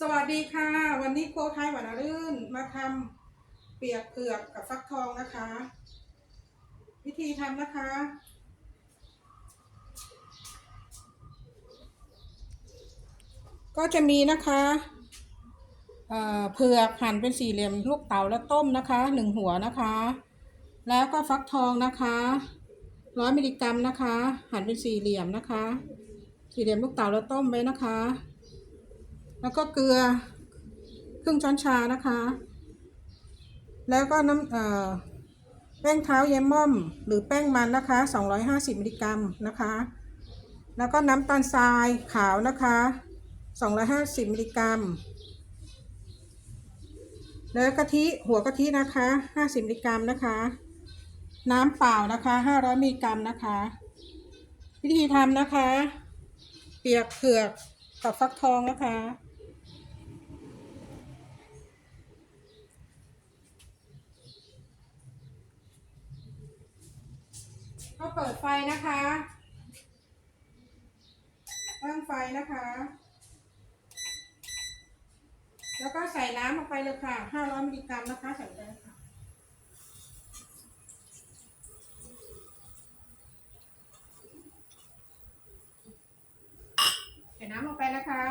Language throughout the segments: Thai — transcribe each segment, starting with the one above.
สวัสดีค่ะ วันนี้โคไทยหวานรื่นมาทำเปียกเผือกกับฟักทองนะคะ วิธีทำนะคะ ก็จะมีนะคะเอ่อเผือกหั่นเป็นสี่เหลี่ยมลูกเต๋าแล้วต้มนะคะหนึ่งหัวนะคะ แล้วก็ฟักทองนะคะร้อยมิลลิกรัมนะคะ หั่นเป็นสี่เหลี่ยมนะคะ สี่เหลี่ยมลูกเต๋าแล้วต้มไว้นะคะ แล้วก็เกลือครึ่งช้อนชานะคะ แล้วก็น้ำเอ่อแป้งเท้าเยมม่อม หรือแป้งมันนะคะ 250 มิลลิกรัมนะคะ แล้วก็น้ำตาลทรายขาวนะคะ 250 มิลลิกรัม แล้วกะทิหัวกะทินะคะ 50 มิลลิกรัมนะคะ น้ำเปล่านะคะ 500 มิลลิกรัมนะคะ วิธีทำนะคะ เปียกเผือกกับฟักทองนะคะ ก็เปิดไฟนะคะตั้งไฟนะคะ แล้วก็ใส่น้ำลงไปเลยค่ะ 500มิลลิกรัมนะคะใส่ไปเลยค่ะใส่น้ำลงไปนะคะ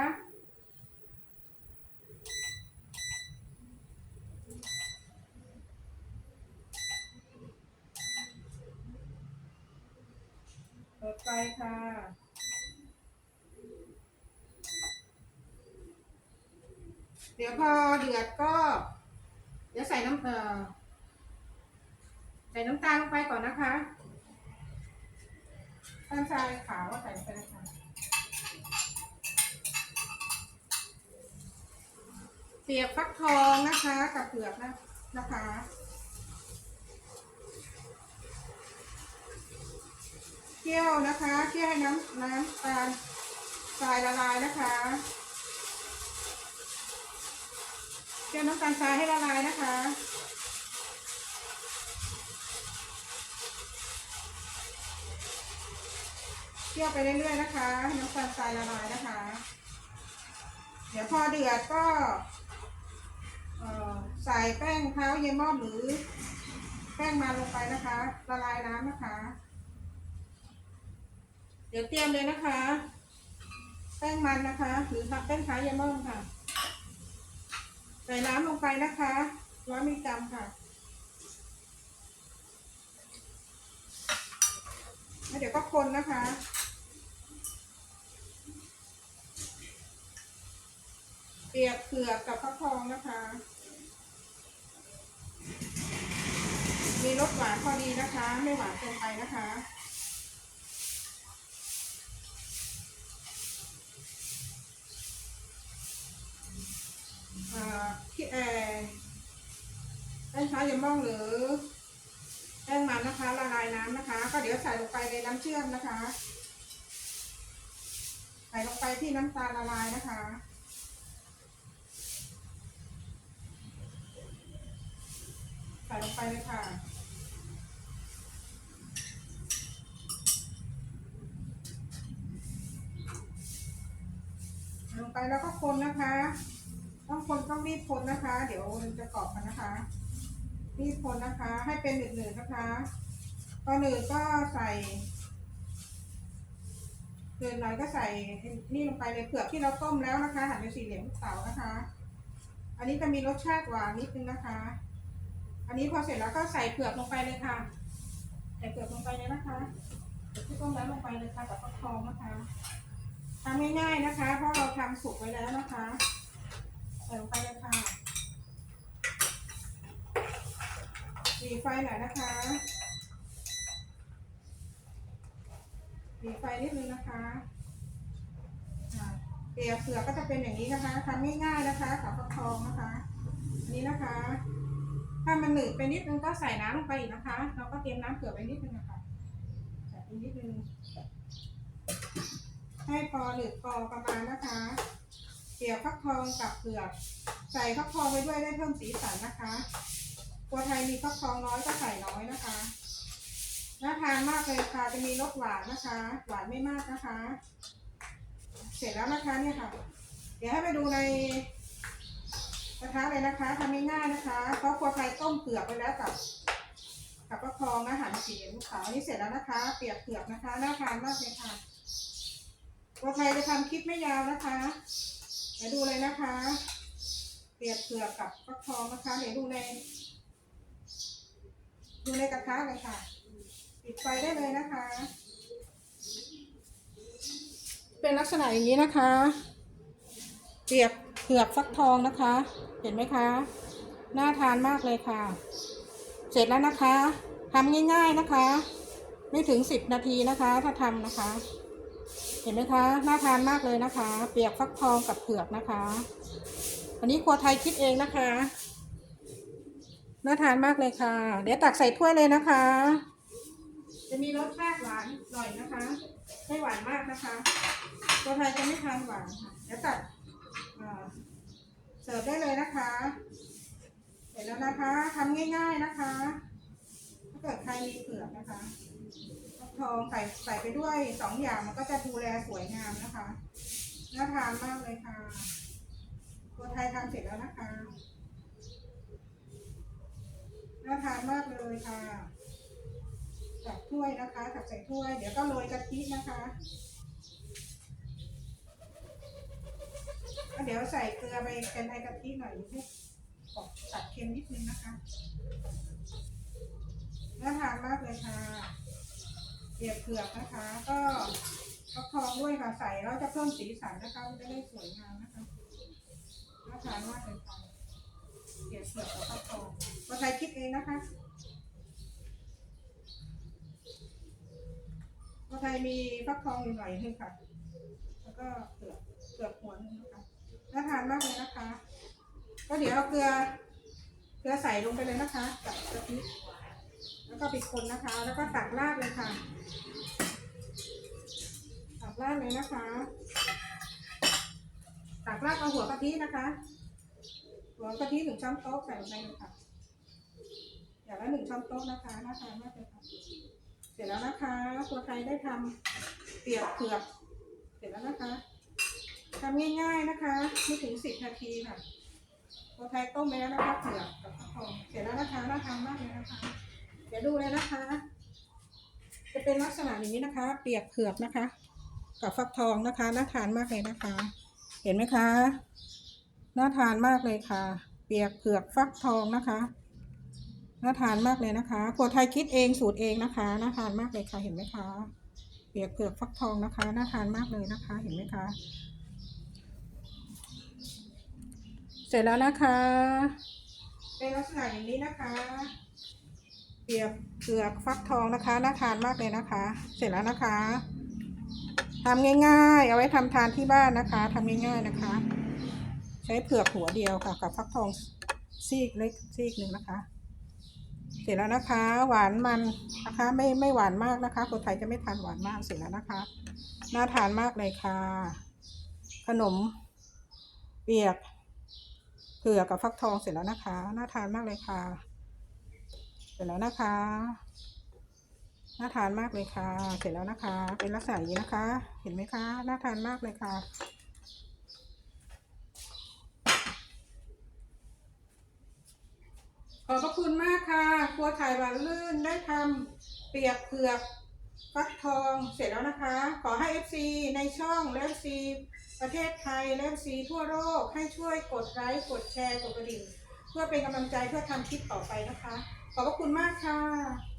เปิดไฟค่ะ เดี๋ยวพอเดือดก็เดี๋ยวใส่น้ำเอ่อใส่น้ำตาลลงไปก่อนนะคะน้ำตาลทรายขาวใส่ไปเลยค่ะเสียบฟักทองนะคะกับเปลือกนะนะคะเคี่ยวนะคะเคี่ยวให้น้ำน้ำตาลทรายละลายนะคะ เคี่ยน้ำตาลทรายให้ละลายนะคะ เคี่ยวไปเรื่อยๆนะคะให้น้ำตาลทรายละลายนะคะ เดี๋ยวพอเดือดก็ใส่แป้งเท้าเยมอมหรือแป้งมันลงไปนะคะ ละลายน้ำนะคะ เดี๋ยวเตรียมเลยนะคะ แป้งมันนะคะ หรือแป้งเท้าเยมอมค่ะ ใส่น้ำลงไปนะคะร้อยมิลลิกรัมค่ะแล้วเดี๋ยวก็คนนะคะ เปียกเผือกกับฟักทองนะคะ มีรสหวานพอดีนะคะ ไม่หวานเกินไปนะคะาที่แอร์แป้งช้าเยมม่องหรือแป้งมันนะคะละลายน้ำนะคะ ก็เดี๋ยวใส่ลงไปในน้ำเชื่อมนะคะ ใส่ลงไปที่น้ำตาลละลายนะคะใส่ลงไปเลยค่ะลงไปแล้วก็คนนะคะ คนต้องรีบคนนะคะ เดี๋ยวจะกรอบกันนะคะ รีบคนนะคะ ให้เป็นหนืดๆนะคะตอนหนืดก็ใส่เกินหน่อยก็ใส่นี่ลงไปเลยเผือกที่เราต้มแล้วนะคะหั่นเป็นสี่เหลี่ยมลูกเต๋านะคะ อันนี้จะมีรสชาติหวานนิดนึงนะคะ อันนี้พอเสร็จแล้วก็ใส่เผือกลงไปเลยค่ะใส่เผือกลงไปเลยนะคะเผือกที่ต้มแล้วลงไปเลยค่ะกับฟักทองนะคะทำง่ายๆนะคะ เพราะเราทำสุกไว้แล้วนะคะ ใส่ลงไปเลยค่ะดีไฟหน่อยนะคะดีไฟนิดนึงนะคะอ่าเปียกเผือกก็จะเป็นอย่างนี้นะคะทำง่ายๆนะคะกับฟักทองนะคะอันนี้นะคะ ถ้ามันหนืดไปนิดนึงก็ใส่น้ำลงไปอีกนะคะ เราก็เตรียมน้ำเผือไว้นิดนึงนะคะใส่ไปนิดนึงให้พอหนืดพอประมาณนะคะ เกี่ยวฟักทองกับเผือก ใส่ฟักทองไปด้วยได้เพิ่มสีสันนะคะครัวไทยมีฟักทองน้อยก็ใส่น้อยนะคะน่าทานมากเลยค่ะจะมีรสหวานนะคะ หวานไม่มากนะคะ เสร็จแล้วนะคะเนี่ยค่ะ เดี๋ยวให้ไปดูในกระทะเลยนะคะทำง่ายๆนะคะเพราะครัวไทยต้มเผือกไปแล้วกับ กับประคองนะหั่นสีลูกขาวอันนี้เสร็จแล้วนะคะ เปียกเผือกนะคะน่าทานมากเลยค่ะครัวไทยจะทำคลิปไม่ยาวนะคะ เดี๋ยวดูเลยนะคะเปรียกเผือกกับฟักทองนะคะ เดี๋ยวดูในดูในกระทะเลยค่ะปิดไฟได้เลยนะคะ เป็นลักษณะอย่างนี้นะคะเปรียกเผือกฟักทองนะคะ เห็นไหมคะน่าทานมากเลยค่ะ เสร็จแล้วนะคะทำง่าย ๆนะคะ ไม่ถึงสิบนาทีนะคะ ถ้าทำนะคะ เห็นไหมคะน่าทานมากเลยนะคะ เปียกฟักทองกับเผือกนะคะอันนี้ครัวไทยคิดเองนะคะน่าทานมากเลยค่ะ เดี๋ยวตักใส่ถ้วยเลยนะคะ จะมีรสชาติหวานหน่อยนะคะ ไม่หวานมากนะคะ ตัวไทยจะไม่ทานหวานค่ะ เดี๋ยวตัดอ่าเสิร์ฟได้เลยนะคะ เสร็จแล้วนะคะทำง่าย ๆนะคะ ถ้าเกิดใครมีเผือกนะคะ ทองใส่ใส่ไปด้วยสองอย่างมันก็จะดูแลสวยงามนะคะน่าทานมากเลยค่ะตัวไทยทำเสร็จแล้วนะคะน่าทานมากเลยค่ะตักถ้วยนะคะตักใส่ถ้วย เดี๋ยวก็โรยกะทินะคะเดี๋ยวใส่เกลือไปเป็นไอกะทิหน่อยให้ออกตัดเค็มนิดนึงนะคะน่าทานมากเลยค่ะ เปียกเผือกนะคะ ก็ฟักทองด้วยค่ะใส่แล้วจะเพิ่มสีสันนะคะมันจะได้สวยงามนะคะน่าทานมากเลยค่ะเปียกเผือกกับฟักทองคนไทยคิดเองนะคะคนไทยมีฟักทองอยู่หน่อยนึงค่ะ แล้วก็เปลือกเปลือกหัวนึงนะคะน่าทานมากเลยนะคะ ก็เดี๋ยวเอาเกลือเกลือใส่ลงไปเลยนะคะกับกะทิ แล้วก็ปิดคนนะคะ แล้วก็ตักราดเลยค่ะ ตักราดเลยนะคะ ตักราดเอาหัวกะทินะคะ หัวกะทิหนึ่งช้อนโต๊ะใส่ลงไปเลยค่ะ อย่างละหนึ่งช้อนโต๊ะนะคะน่าทานมากเลยค่ะ เสร็จแล้วนะคะครัวไทยได้ทำเปียกเผือก เสร็จแล้วนะคะทำง่ายๆนะคะไม่ถึงสิบนาทีค่ะตัวไทยต้มไปแล้วนะคะเผือกกับฟักทองเสร็จแล้วนะคะน่าทานมากเลยนะคะ เดี๋ยวดูเลยนะคะ จะเป็นลักษณะอย่างนี้นะคะ เปียกเผือกนะคะ กับฟักทองนะคะ น่าทานมากเลยนะคะ เห็นไหมคะ น่าทานมากเลยค่ะ เปียกเผือกฟักทองนะคะ น่าทานมากเลยนะคะครัวไทยคิดเองสูตรเองนะคะ น่าทานมากเลยค่ะ เห็นไหมคะ เปียกเผือกฟักทองนะคะ น่าทานมากเลยนะคะ เห็นไหมคะ เสร็จแล้วนะคะ เป็นลักษณะอย่างนี้นะคะ เปียกเผือกฟักทองนะคะน่าทานมากเลยนะคะ เสร็จแล้วนะคะทำง่ายๆ เอาไว้ทำทานที่บ้านนะคะทำง่ายๆนะคะ ใช้เผือกหัวเดียวค่ะกับฟักทองซีกเล็กซีกหนึ่งนะคะ เสร็จแล้วนะคะ หวานมันนะคะไม่ไม่หวานมากนะคะ คนไทยจะไม่ทานหวานมากเสร็จแล้วนะคะน่าทานมากเลยค่ะ ขนม เปียกเผือกกับฟักทองเสร็จแล้วนะคะน่าทานมากเลยค่ะ เสร็จแล้วนะคะ น่าทานมากเลยค่ะ เสร็จแล้วนะคะ เป็นลักษณะอย่างนี้นะคะ เห็นไหมคะ น่าทานมากเลยค่ะขอบพระคุณมากค่ะ ครัวถ่ายหวานลื่นได้ทำเปียกเผือกฟักทองเสร็จแล้วนะคะ ขอให้ FC ในช่องและ FC ประเทศไทยและ FC ทั่วโลกให้ช่วยกดไลค์ กดแชร์ กดกระดิ่ง เพื่อเป็นกำลังใจเพื่อทำคลิปต่อไปนะคะ ขอบพระคุณมากค่ะ